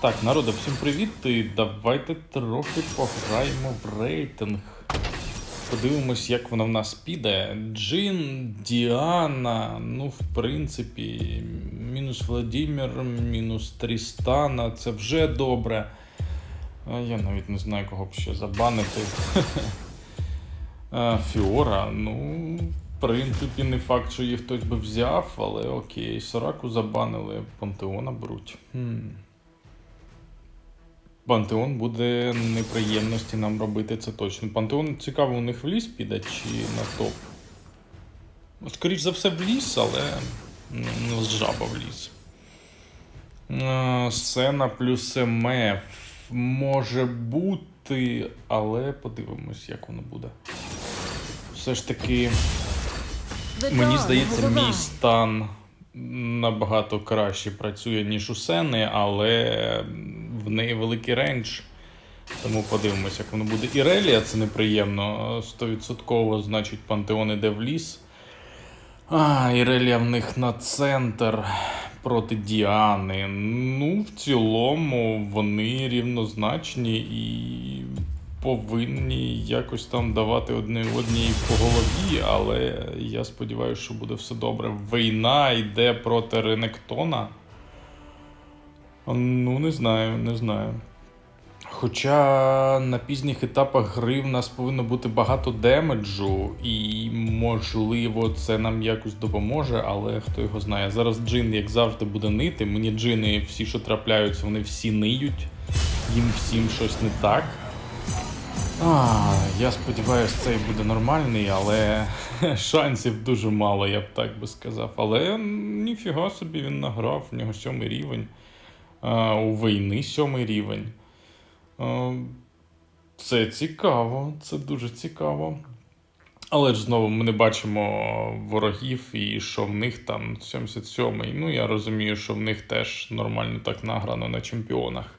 Так, народу, всім привіт. І давайте трохи пограємо в рейтинг. Подивимось, як воно в нас піде. Джин, Діана, ну, в принципі, мінус Владимир, мінус Трістана, це вже добре. Я навіть не знаю, кого б ще забанити. Фіора, ну, в принципі, не факт, що її хтось би взяв, але окей, Сораку забанили, Пантеона беруть. Хм. Пантеон буде неприємності нам робити, це точно. Пантеон цікаво, у них в ліс піде чи на топ. Ну, Скоріш за все, в ліс, але ну, з жаба в ліс. Е, Сена плюс МФ може бути, але подивимось, як воно буде. Все ж таки, мені здається, мій стан набагато краще працює, ніж у Сени, але в неї великий рейндж. Тому подивимось, як воно буде. Ірелія це неприємно. 100% значить пантеон іде в ліс. А, Ірелія в них на центр проти Діани. Ну, в цілому вони рівнозначні і повинні якось там давати одне одній по голові, але я сподіваюся, що буде все добре. Війна йде проти Ренектона. Ну, не знаю, не знаю. Хоча на пізніх етапах гри в нас повинно бути багато демеджу, і можливо це нам якось допоможе, але хто його знає. Зараз джин, як завжди, буде нити. Мені джини, всі, що трапляються, вони всі ниють. Їм всім щось не так. А, я сподіваюся, цей буде нормальний, але шансів дуже мало, я б так би сказав. Але ніфіга собі він награв, в нього сьомий рівень. У війни сьомий рівень. Це цікаво, це дуже цікаво. Але ж знову ми не бачимо ворогів і що в них там 77-й. Ну, я розумію, що в них теж нормально так награно на чемпіонах.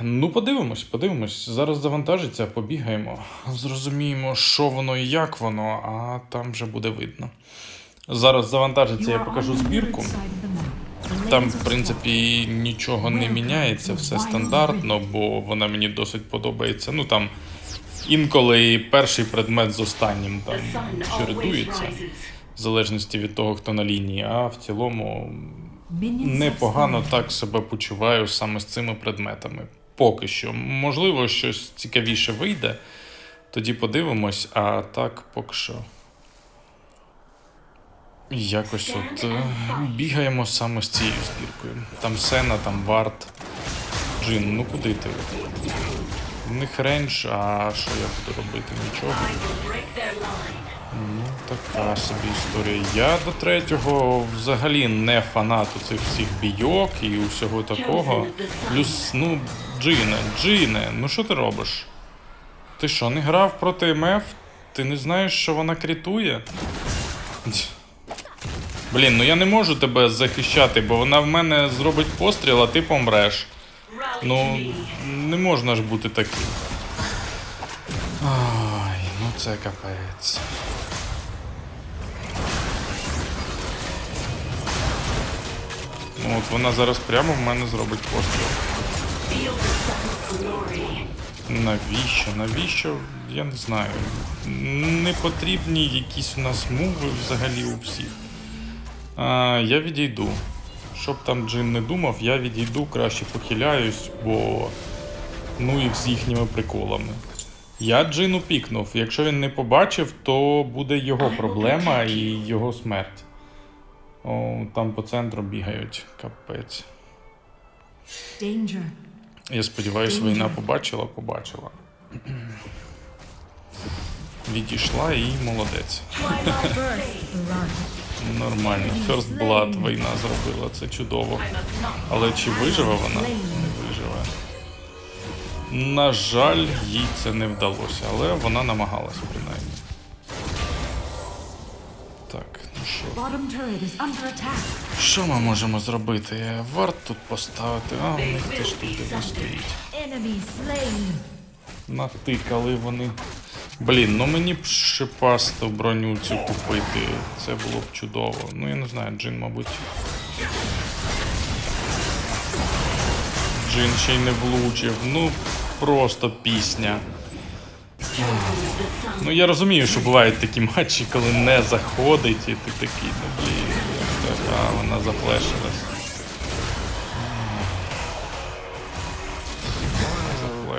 Ну, подивимось, подивимось. Зараз завантажиться, побігаємо. Зрозуміємо, що воно і як воно, а там вже буде видно. Зараз завантажиться, я покажу збірку. Там, в принципі, нічого не міняється, все стандартно, бо вона мені досить подобається. Ну там інколи перший предмет з останнім там чередується, в залежності від того, хто на лінії, а в цілому непогано так себе почуваю саме з цими предметами. Поки що. Можливо, щось цікавіше вийде. Тоді подивимось, а так поки що. Якось от е, бігаємо саме з цією збіркою. Там Сена, там Варт, Джин, ну куди ти? В них рейндж, а що я буду робити? Нічого. Ну, така собі історія. Я до третього взагалі не фанат у цих всіх бійок і усього такого. Плюс, ну, Джине, Джине, ну що ти робиш? Ти що, не грав проти МФ? Ти не знаєш, що вона крітує? Блін, ну я не можу тебе захищати, бо вона в мене зробить постріл, а ти помреш. Ну, не можна ж бути таким. Ай, ну це капець. Ну, от вона зараз прямо в мене зробить постріл. Навіщо? Навіщо? Я не знаю. Не потрібні якісь у нас муви взагалі у всіх. А, я відійду. Щоб там Джин не думав, я відійду, краще похиляюсь, бо ну їх з їхніми приколами. Я Джину пікнув. Якщо він не побачив, то буде його проблема і його смерть. О, там по центру бігають. Капець. Danger. Я сподіваюся, війна побачила, побачила. Відійшла і молодець. Нормально. First Blood війна зробила, це чудово. Але чи виживе вона? Не виживе. На жаль, їй це не вдалося, але вона намагалася принаймні. Так, ну що. Що ми можемо зробити? Варт тут поставити, а у них теж тут диви стоїть. Натикали вони. Блін, ну мені б шипасту броню цю купити. Це було б чудово. Ну я не знаю, Джин, мабуть. Джин ще й не влучив. Ну, просто пісня. Ну я розумію, що бувають такі матчі, коли не заходить, і ти такий, ну блін, а вона зафлешилась.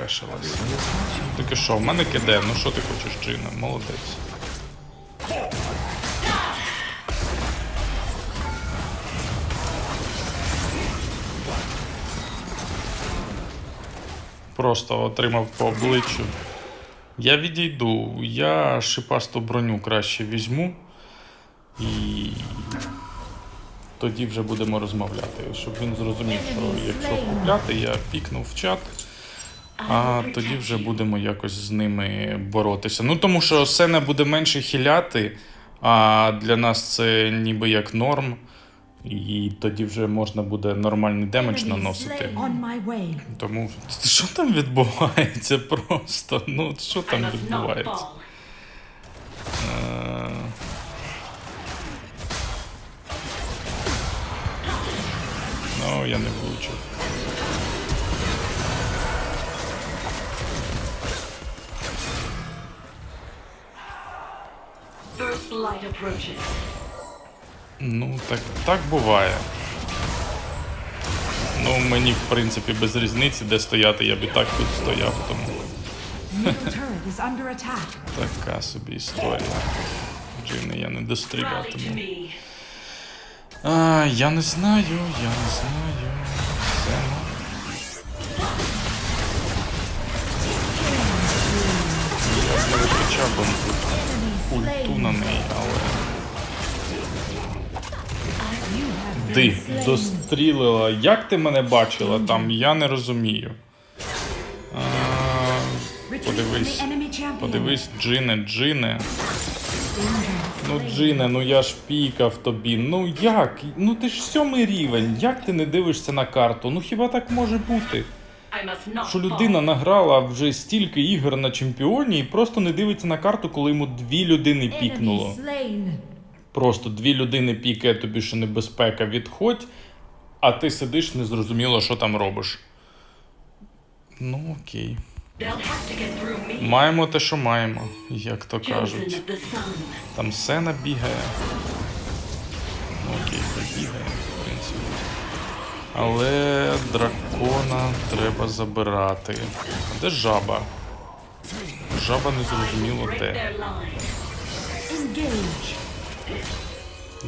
Зафлешилась. Таке що, в мене киде, ну що ти хочеш, Джина? Молодець. Просто отримав по обличчю. Я відійду, я шипасту броню краще візьму і тоді вже будемо розмовляти, щоб він зрозумів, що якщо купляти, я пікнув в чат, а тоді вже будемо якось з ними боротися. Ну тому що Сена буде менше хіляти, а для нас це ніби як норм, і тоді вже можна буде нормальний демедж наносити. Тому що там відбувається просто? Ну, що там відбувається? Е, Ну, я не влучив. Ну, так, так буває. Ну, мені, в принципі, без різниці, де стояти, я б і так тут стояв, тому така собі історія. Джини я не дострілятиму. А, я не знаю, я не знаю. Сена. Я б хоча б тут ульту на неї, але. Ти дострілила. Як ти мене бачила там? Я не розумію. А, подивись. Подивись, Джине, Джине. Ну, Джине, ну я ж пікав тобі. Ну як? Ну ти ж сьомий рівень. Як ти не дивишся на карту? Ну хіба так може бути? Що людина награла вже стільки ігор на чемпіоні і просто не дивиться на карту, коли йому дві людини пікнуло. Просто дві людини пікає тобі, що небезпека, відходь, а ти сидиш незрозуміло, що там робиш. Ну окей. Маємо те, що маємо, як то кажуть. Там сена бігає. Ну окей, хай бігає, в принципі. Але дракона треба забирати. А де жаба? Жаба не зрозуміло де.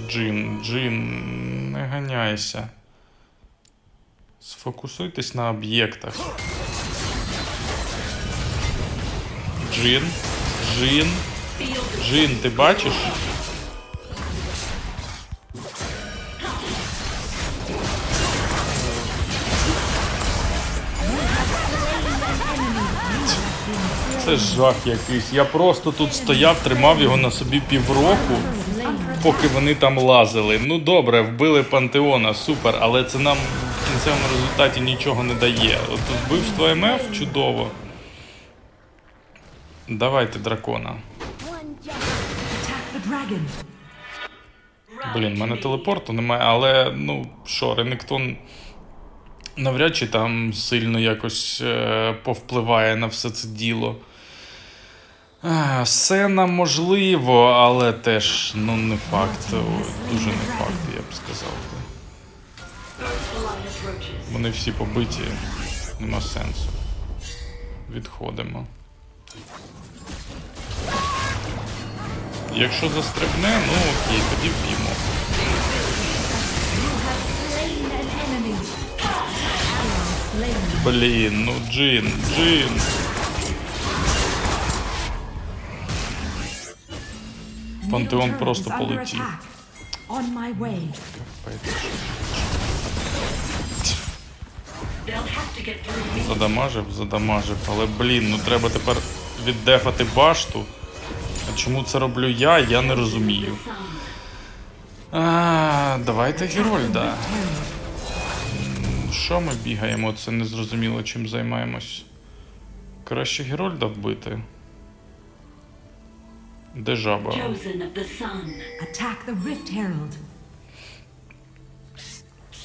Джин, Джин, не ганяйся. Сфокусуйтесь на об'єктах. Джин, Джин, Джин, ти бачиш? Це жах якийсь. Я просто тут стояв, тримав його на собі півроку, поки вони там лазили. Ну добре, вбили пантеона, супер, але це нам в кінцевому результаті нічого не дає. От вбивство МФ чудово. Давайте дракона. Блін, в мене телепорту немає, але ну що, Ренектон навряд чи там сильно якось е, повпливає на все це діло. А, Сена можливо, але теж ну не факт. Дуже не факт, я б сказав. Вони всі побиті, нема сенсу. Відходимо. Якщо застрибне, ну окей, тоді вб'ємо. Блін, ну Джин, Джин. Get through me. Задамажив, задамажив, але блін, ну треба тепер віддефати башту. А чому це роблю я, я не розумію. А, давайте Герольда. Що ми бігаємо? Це незрозуміло чим займаємось. Краще Герольда вбити. Де жаба? Chosen of the sun. Attack the Rift Herald.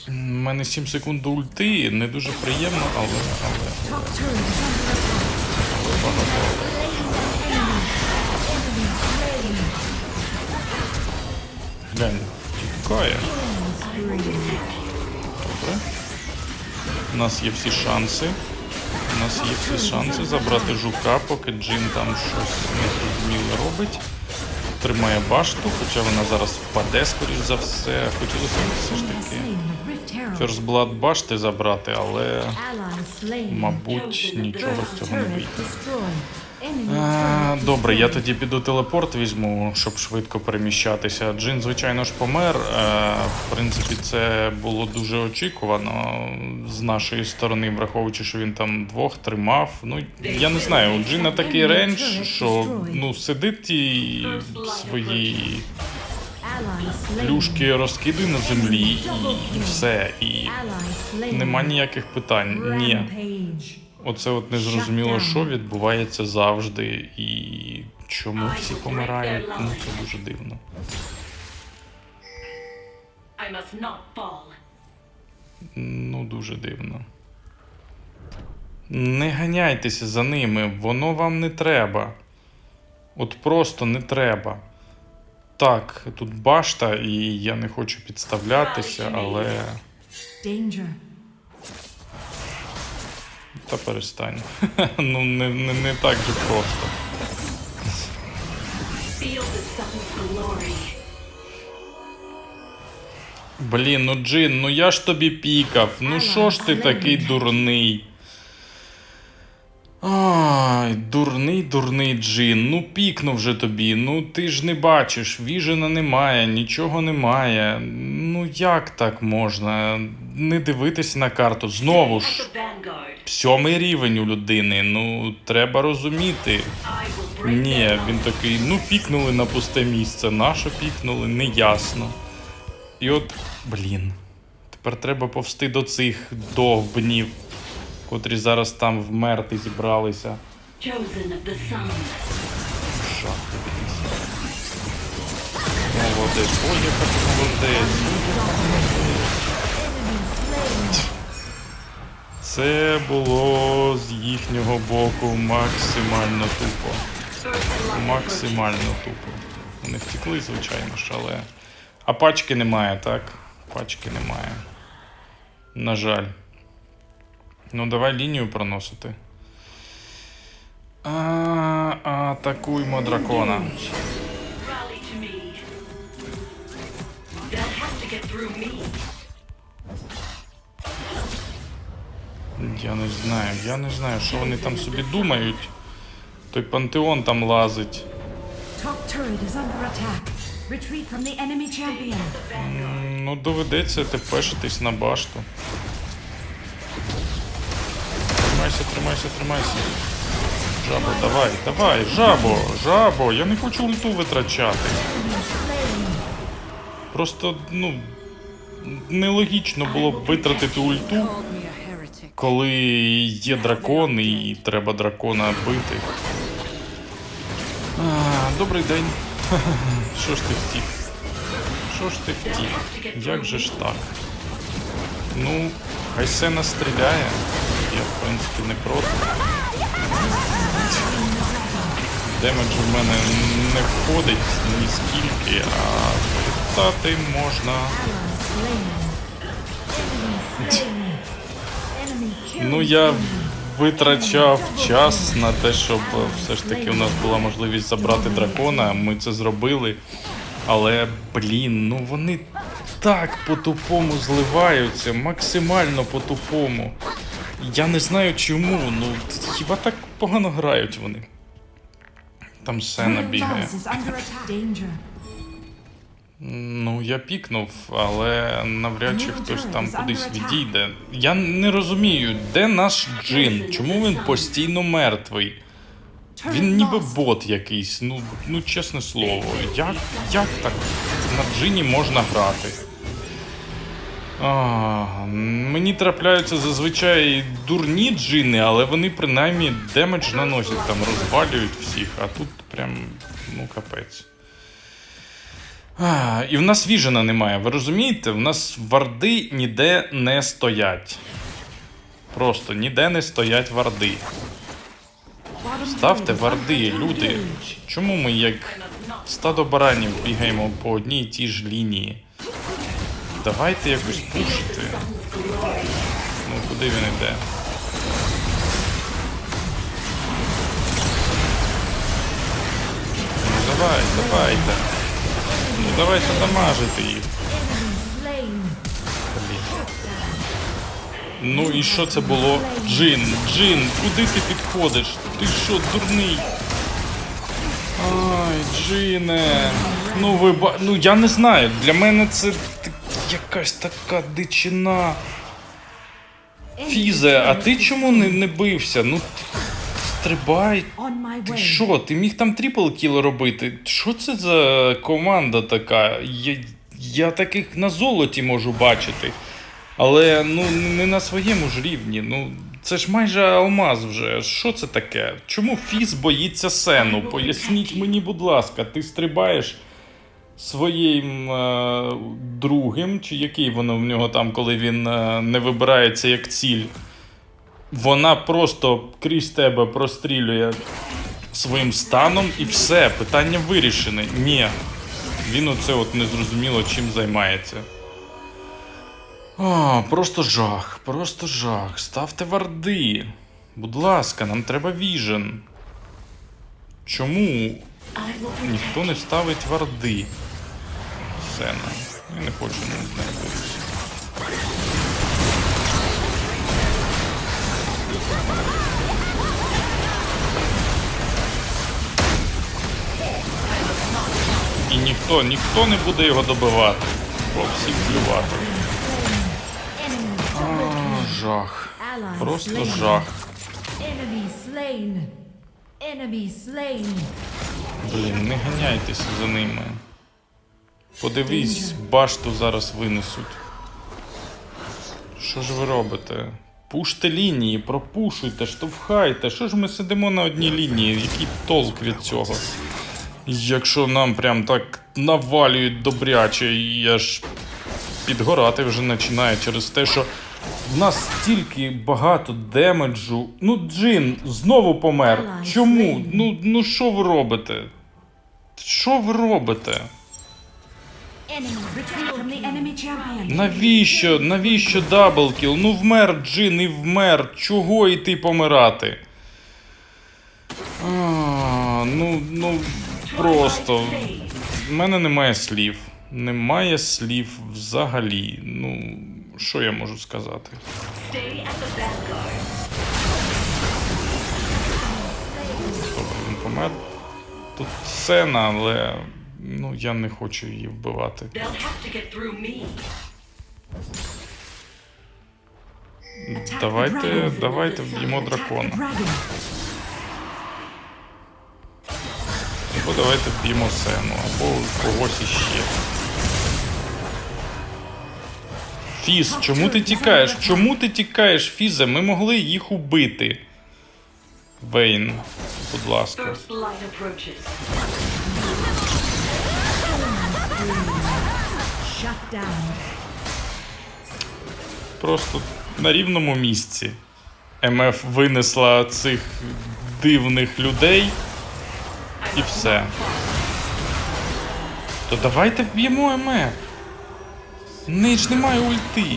У мене 7 секунд до ульти, не дуже приємно, але, але. Глянь, тікає. Добре. У нас є всі шанси. У нас є всі шанси забрати жука, поки Джин там щось незрозуміле робить. Тримає башту, хоча вона зараз впаде, скоріш за все. Хотілося все ж таки Ферзблад башти забрати, але, мабуть, нічого з цього не вийде. А, Добре, я тоді піду телепорт візьму, щоб швидко переміщатися. Джин, звичайно ж, помер. Е, В принципі, це було дуже очікувано з нашої сторони, враховуючи, що він там двох тримав. Ну, я не знаю, у Джина такий рейндж, що ну, сидить і свої плюшки розкидує на землі і, і все. І нема ніяких питань. Ні. Оце от незрозуміло, що відбувається завжди, і чому всі помирають. Ну це дуже дивно. Ну дуже дивно. Не ганяйтеся за ними, воно вам не треба. От просто не треба. Так, тут башта, і я не хочу підставлятися, але. Та перестань. ну не, не, не так же просто. Блін, ну Джин, ну я ж тобі пікав. Ну що ж ти такий дурний? Ай, дурний, дурний Джин. Ну пікнув же тобі. Ну ти ж не бачиш, віжена немає, нічого немає. Ну як так можна? Не дивитись на карту. Знову ж, сьомий рівень у людини. Ну, треба розуміти. Ні, він такий, ну пікнули на пусте місце, нащо пікнули, неясно. І от, блін, тепер треба повсти до цих довбнів, котрі зараз там вмерти зібралися. якийсь. Молодець, ой, яка молодець. Це було з їхнього боку максимально тупо. Максимально тупо. Вони втекли, звичайно ж, але. А пачки немає, так? Пачки немає. На жаль. Ну, давай лінію проносити. А, атакуймо дракона. They'll have to get through me. Я не знаю, я не знаю, що вони там собі думають. Той пантеон там лазить. Ну, доведеться тепешитись на башту. Тримайся, тримайся, тримайся. Жабо, давай, давай, жабо, жабо, я не хочу ульту витрачати. Просто, ну, нелогічно було б витратити ульту, коли є дракон і треба дракона бити. А, добрий день. Що ж ти втік? Що ж ти втік? Як же ж так? Ну, хай Сена стріляє. Я, в принципі, не проти. Демеджу в мене не входить ні скільки, а літати можна. Ну, я витрачав час на те, щоб е, все ж таки у нас була можливість забрати дракона. Ми це зробили. Але, блін, ну вони так по-тупому зливаються, максимально по-тупому. Я не знаю чому, ну хіба так погано грають вони. Там Сена бігає. Ну, я пікнув, але навряд чи хтось там кудись відійде. Я не розумію, де наш джин? Чому він постійно мертвий? Він ніби бот якийсь, ну, ну чесне слово. Як, як так на джині можна грати? А, мені трапляються зазвичай дурні джини, але вони принаймні демедж наносять, там розвалюють всіх, а тут прям, ну капець. І в нас віжена немає, ви розумієте? В нас варди ніде не стоять. Просто ніде не стоять варди. Ставте варди, люди. Чому ми як стадо баранів бігаємо по одній і тій ж лінії? Давайте якось пушити. Ну, куди він іде? Ну давай, давайте. Ну давайте дамажити їх. Ну і що це було? Джин, Джин, куди ти підходиш? Ти що, дурний? Ай, Джине. Ну ви ба... Ну я не знаю. Для мене це якась така дичина. Фізе, а ти чому не, не бився? Ну стрибай. Ти що, ти міг там трипл кіл робити? Що це за команда така? Я, я таких на золоті можу бачити. Але ну не на своєму ж рівні. Ну це ж майже алмаз вже. Що це таке? Чому Фіз боїться сену? Поясніть мені, будь ласка, ти стрибаєш своїм е, другим, чи який воно в нього там, коли він е, не вибирається як ціль. Вона просто крізь тебе прострілює своїм станом і все, питання вирішене. Ні. Він оце от незрозуміло чим займається. О, просто жах, просто жах. Ставте варди. Будь ласка, нам треба віжен. Чому ніхто не ставить варди? Сена. Я не хочу на з І ніхто, ніхто не буде його добивати. Бо всіх плювати. О, жах. Просто жах. Блін, не ганяйтеся за ними. Подивись, башту зараз винесуть. Що ж ви робите? Пуште лінії, пропушуйте, штовхайте. Що ж ми сидимо на одній лінії? Який толк від цього? Якщо нам прям так навалюють добряче, і я ж підгорати вже починає через те, що в нас стільки багато демеджу. Ну, Джин знову помер. Чому? Ну, ну що ви робите? Що ви робите? Навіщо? Навіщо даблкіл? Ну вмер Джин і вмер. Чого йти помирати? А, ну, ну, просто. В мене немає слів. Немає слів взагалі. Ну, що я можу сказати? Добре, він помер. Тут сцена, але ну, я не хочу її вбивати. Давайте, давайте вб'ємо дракона. Або давайте вб'ємо сцену, або когось іще. Фіз, чому ти тікаєш? Чому ти тікаєш, Фізе? Ми могли їх убити. Вейн, будь ласка. Просто на рівному місці. МФ винесла цих дивних людей і все. То давайте вб'ємо МФ. В немає ульти.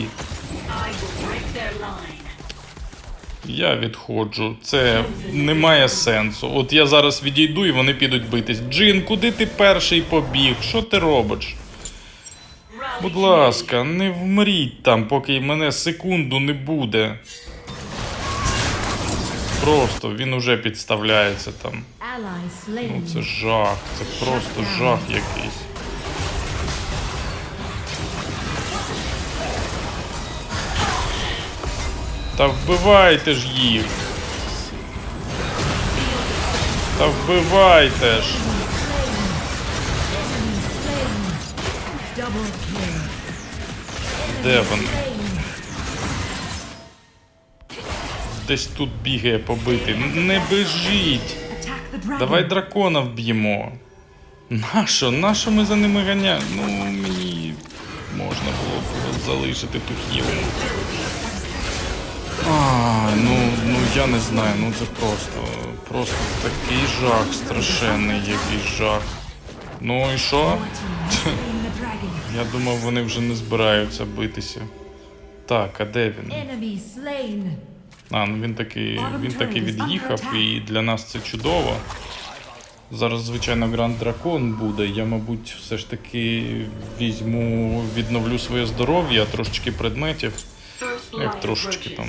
Я відходжу. Це не має сенсу. От я зараз відійду і вони підуть битись. Джин, куди ти перший побіг? Що ти робиш? Будь ласка, не вмріть там, поки мене секунду не буде. Просто він уже підставляється там. Ну це жах, це просто жах якийсь. Та вбивайте ж їх. Та вбивайте ж. Де вони? Десь тут бігає побитий. Не біжіть. Давай дракона вб'ємо. Нащо? Нащо ми за ними ганяємо? Ну, мені можна було б залишити ту хілу. А, ну, ну я не знаю, ну це просто. Просто такий жах страшенний, який жах. Ну і що? Я думав, вони вже не збираються битися. Так, а де він? А, ну він такий, він таки від'їхав, і для нас це чудово. Зараз, звичайно, Гранд Дракон буде. Я, мабуть, все ж таки візьму, відновлю своє здоров'я, трошечки предметів. Як трошечки там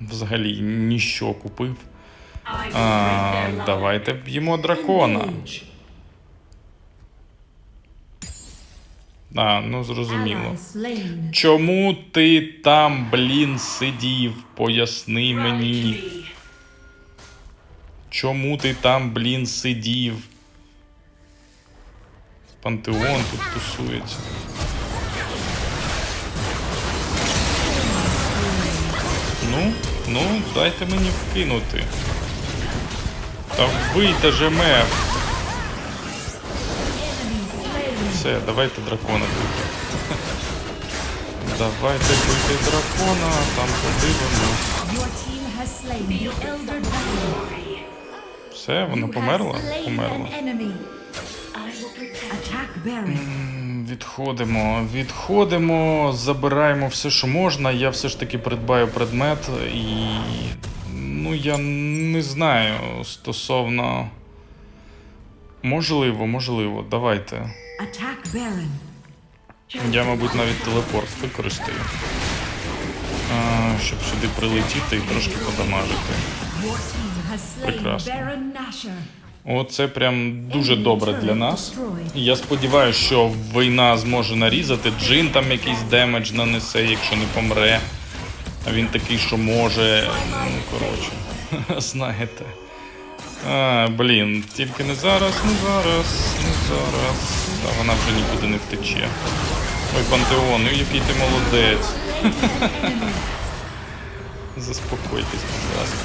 взагалі ніщо купив. А, давайте б'ємо дракона. А, ну зрозуміло. Чому ти там, блін, сидів? Поясни мені. Чому ти там, блін, сидів? Пантеон тут тусується. Ну, ну, дайте мені вкинути. Та вбийте же мер. Все, давайте дракона бити. Давайте бити дракона, там подивимось. Все, вона померла? Померла. Відходимо, відходимо, забираємо все, що можна. Я все ж таки придбаю предмет і. Ну, я не знаю стосовно. Можливо, можливо, давайте. Я, мабуть, навіть телепорт використаю. А, щоб сюди прилетіти і трошки подамажити. Прекрасно. Оце прям дуже добре для нас. Я сподіваюся, що війна зможе нарізати. Джин там якийсь демедж нанесе, якщо не помре. А він такий, що може. Ну, коротше, знаєте. А, блін, тільки не зараз, не зараз, не зараз. Та вона вже нікуди не втече. Ой, пантеон, ну який ти молодець. Заспокойтесь, будь ласка.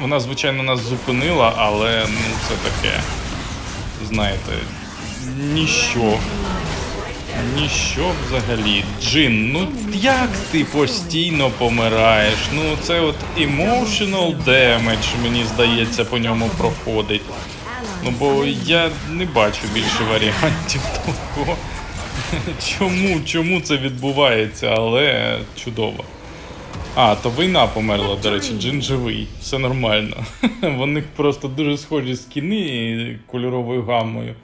Вона, звичайно, нас зупинила, але ну це таке. Знаєте, ніщо. Ніщо взагалі. Джин, ну як ти постійно помираєш? Ну це от emotional damage, мені здається, по ньому проходить. Ну бо я не бачу більше варіантів того. Чому, чому це відбувається, але чудово. А, то війна померла, до речі, Джин живий, все нормально. В них просто дуже схожі скіни кольоровою гаммою.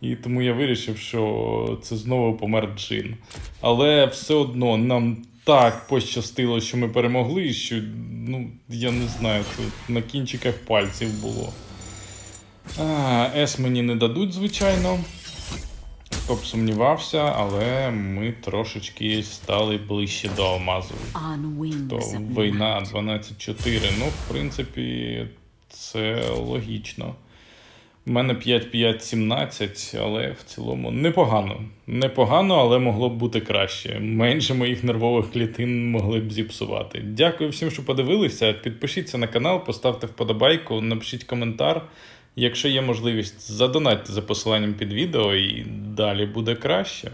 І тому я вирішив, що це знову помер Джин. Але все одно нам так пощастило, що ми перемогли, що ну, я не знаю, це на кінчиках пальців було. А, С мені не дадуть, звичайно. Хто б сумнівався, але ми трошечки стали ближче до алмазу. То війна 12-4. Ну, в принципі, це логічно. У мене 5-5-17, але в цілому непогано. Непогано, але могло б бути краще. Менше моїх нервових клітин могли б зіпсувати. Дякую всім, що подивилися. Підпишіться на канал, поставте вподобайку, напишіть коментар. Якщо є можливість, задонатьте за посиланням під відео і далі буде краще.